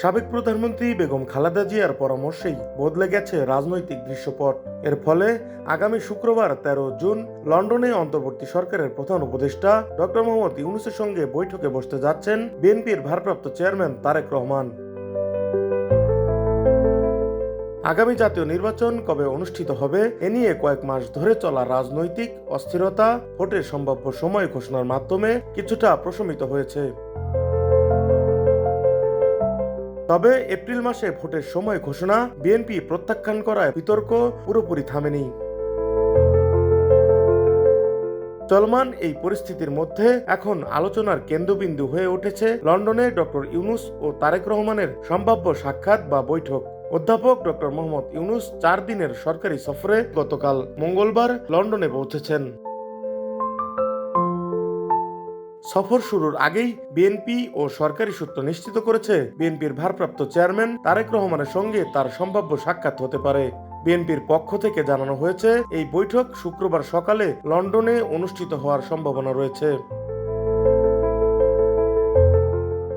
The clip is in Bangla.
সাবেক প্রধানমন্ত্রী বেগম খালেদা জিয়ার পরামর্শেই বদলে গেছে রাজনৈতিক দৃশ্যপট। এর ফলে আগামী শুক্রবার তেরো জুন লন্ডনে অন্তর্বর্তী সরকারের প্রধান উপদেষ্টা ডক্টর মোহাম্মদ ইউনুসের সঙ্গে বৈঠকে বসতে যাচ্ছেন বিএনপির ভারপ্রাপ্ত চেয়ারম্যান তারেক রহমান। আগামী জাতীয় নির্বাচন কবে অনুষ্ঠিত হবে, এ নিয়ে কয়েক মাস ধরে চলা রাজনৈতিক অস্থিরতা, ভোটের সম্ভাব্য সময় ঘোষণার মাধ্যমে কিছুটা প্রশমিত হয়েছে। তবে এপ্রিল মাসে ভোটের সময় ঘোষণা, বিএনপি প্রত্যাখ্যান করায় বিতর্ক পুরোপুরি থামেনি। চলমান এই পরিস্থিতির মধ্যে এখন আলোচনার কেন্দ্রবিন্দু হয়ে উঠেছে লন্ডনে ডক্টর ইউনুস ও তারেক রহমানের সম্ভাব্য সাক্ষাৎ বা বৈঠক। অধ্যাপক ডক্টর মোহাম্মদ ইউনুস চার দিনের সরকারি সফরে গতকাল মঙ্গলবার লন্ডনে পৌঁছেছেন। সফর শুরুর আগেই বিএনপি ও সরকারি সূত্র নিশ্চিত করেছে, বিএনপির ভারপ্রাপ্ত চেয়ারম্যান তারেক রহমানের সঙ্গে তার সম্ভাব্য সাক্ষাৎ হতে পারে। বিএনপির পক্ষ থেকে জানানো হয়েছে, এই বৈঠক শুক্রবার সকালে লন্ডনে অনুষ্ঠিত হওয়ার সম্ভাবনা রয়েছে।